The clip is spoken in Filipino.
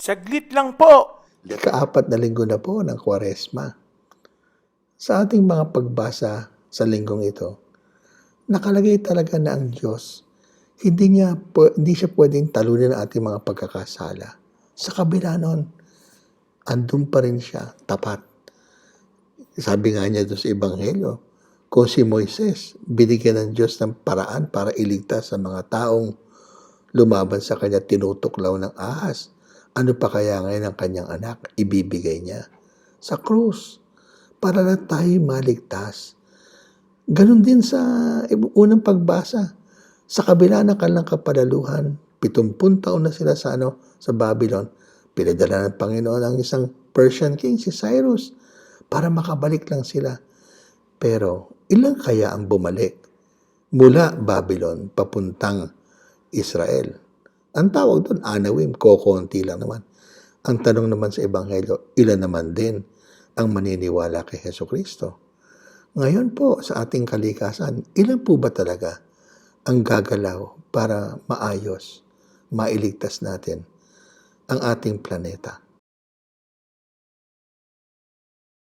Saglit lang po. Ikaapat na linggo na po ng Kwaresma. Sa ating mga pagbasa sa linggong ito, nakalagay talaga na ang Diyos, hindi, niya, hindi siya pwedeng talunin ang ating mga pagkakasala. Sa kabila nun, andun pa rin siya, tapat. Sabi nga niya doon sa Ebanghelyo, kung si Moises, binigyan ng Diyos ng paraan para iligtas sa mga taong lumaban sa kanya, tinutuklaw ng ahas. Ano pa kaya ngayon ang kanyang anak? Ibibigay niya sa krus para na tayo maligtas. Ganon din sa unang pagbasa. Sa kabila ng kanilang kapadaluhan, pitumpun taon na sila sa, ano, sa Babylon, pinadala ng Panginoon ang isang Persian king, si Cyrus, para makabalik lang sila. Pero ilang kaya ang bumalik mula Babylon papuntang Israel? Ang tawag doon, anawim, kokonti lang naman. Ang tanong naman sa Ebanghelyo, ilan naman din ang maniniwala kay Heso Kristo? Ngayon po, sa ating kalikasan, ilan po ba talaga ang gagalaw para maayos, mailigtas natin ang ating planeta?